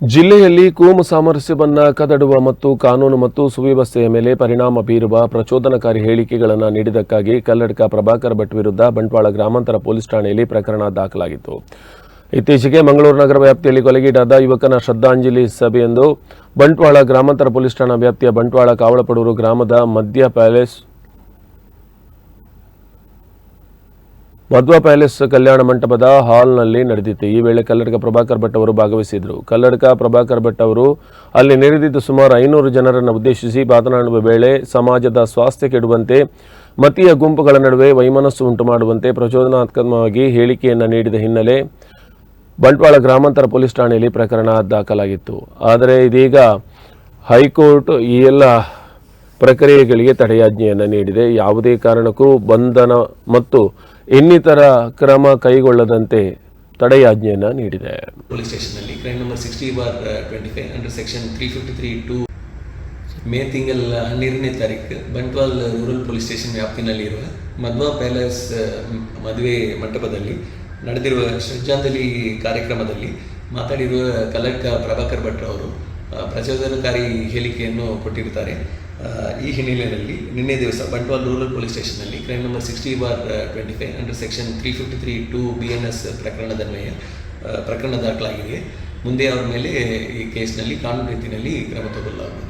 ಜಿಲ್ಲೆಯಲ್ಲಿ ಕೋಮು ಸಾಮರಸ್ಯವನ್ನು ಕದಡುವ ಮತ್ತು ಕಾನೂನು ಮತ್ತು ಸುವ್ಯವಸ್ಥೆಯ ಮೇಲೆ ಪರಿಣಾಮ ಬೀರುವ ಪ್ರಚೋದನಕಾರಿ ಹೇಳಿಕೆಗಳನ್ನು ನೀಡಿದ್ದಕ್ಕಾಗಿ ಕಲ್ಲಡ್ಕ ಪ್ರಭಾಕರ್ ಭಟ್ ವಿರುದ್ಧ ಬಂಟ್ವಾಳ ಗ್ರಾಮಾಂತರ ಪೊಲೀಸ್ ಠಾಣೆಯಲ್ಲಿ ಪ್ರಕರಣ ದಾಖಲಾಗಿತ್ತು. ಇತ್ತೀಚೆಗೆ ಮಂಗಳೂರು ನಗರ ವ್ಯಾಪ್ತಿಯಲ್ಲಿ ಕೊಲೆಗೀಡಾದ ಯುವಕನ ಶ್ರದ್ಧಾಂಜಲಿ ಸಭೆಯೆಂದು ಬಂಟ್ವಾಳ ಗ್ರಾಮಾಂತರ ಪೊಲೀಸ್ ಠಾಣಾ ವ್ಯಾಪ್ತಿಯ ಬಂಟ್ವಾಳ ಕಾವಳಪಡೂರು ಗ್ರಾಮದ ಮಧ್ಯ ಪ್ಯಾಲೇಸ್ ಮಧ್ವ ಪ್ಯಾಲೇಸ್ ಕಲ್ಯಾಣ ಮಂಟಪದ ಹಾಲ್ನಲ್ಲಿ ನಡೆದಿತ್ತು. ಈ ವೇಳೆ ಕಲ್ಲಡ್ಕ ಪ್ರಭಾಕರ್ ಭಟ್ ಅವರು ಭಾಗವಹಿಸಿದರು. ಕಲ್ಲಡ್ಕ ಪ್ರಭಾಕರ್ ಭಟ್ ಅವರು ಅಲ್ಲಿ ನೆರೆದಿದ್ದ ಸುಮಾರು ಐನೂರು ಜನರನ್ನು ಉದ್ದೇಶಿಸಿ ಮಾತನಾಡುವ ವೇಳೆ ಸಮಾಜದ ಸ್ವಾಸ್ಥ್ಯ ಕೆಡುವಂತೆ, ಮತೀಯ ಗುಂಪುಗಳ ನಡುವೆ ವೈಮನಸ್ಸು ಉಂಟು ಮಾಡುವಂತೆ ಪ್ರಚೋದನಾತ್ಮಕವಾಗಿ ಹೇಳಿಕೆಯನ್ನು ನೀಡಿದ ಹಿನ್ನೆಲೆ ಬಂಟ್ವಾಳ ಗ್ರಾಮಾಂತರ ಪೊಲೀಸ್ ಠಾಣೆಯಲ್ಲಿ ಪ್ರಕರಣ ದಾಖಲಾಗಿತ್ತು. ಆದರೆ ಇದೀಗ ಹೈಕೋರ್ಟ್ ಈ ಎಲ್ಲ ಪ್ರಕ್ರಿಯೆಗಳಿಗೆ ತಡೆಯಾಜ್ಞೆಯನ್ನು ನೀಡಿದೆ. ಯಾವುದೇ ಕಾರಣಕ್ಕೂ ಬಂಧನ ಮತ್ತು ಇನ್ನಿತರ ಕ್ರಮ ಕೈಗೊಳ್ಳದಂತೆ ತಡೆಯಾಜ್ಞೆಯನ್ನು ನೀಡಿದೆ. Police ಸ್ಟೇಷನ್ನಲ್ಲಿ crime number sixty bar twenty five under section three fifty three two May ತಿಂಗಳ ಹನ್ನೆರಡನೇ ತಾರೀಕು ಬಂಟ್ವಾಲ್ ರೂರಲ್ ಪೊಲೀಸ್ ಸ್ಟೇಷನ್ ವ್ಯಾಪ್ತಿನಲ್ಲಿರುವ ಮಧ್ವಾ ಪ್ಯಾಲೇಸ್ ಮದುವೆ ಮಂಟಪದಲ್ಲಿ ನಡೆದಿರುವ ಶ್ರದ್ಧಾಂಜಲಿ ಕಾರ್ಯಕ್ರಮದಲ್ಲಿ ಮಾತಾಡಿರುವ ಕಲಕ ಪ್ರಭಾಕರ್ ಭಟ್ ಅವರು ಪ್ರಚೋದನಕಾರಿ ಹೇಳಿಕೆಯನ್ನು ಕೊಟ್ಟಿರ್ತಾರೆ ಈ ಹಿನ್ನೆಲೆಯಲ್ಲಿ ನಿನ್ನೆ ದಿವಸ Bantwal rural police ಸ್ಟೇಷನ್ನಲ್ಲಿ crime number sixty bar twenty five under section three fifty three two B N S ಪ್ರಕರಣದನ್ವಯ ಪ್ರಕರಣ ದಾಖಲಾಗಿದೆ. ಮುಂದೆ ಅವರ ಮೇಲೆ ಈ ಕೇಸ್ನಲ್ಲಿ ಕಾನೂನು ರೀತಿಯಲ್ಲಿ ಕ್ರಮ ತಗೊಳ್ಳಲಾಗುವುದು.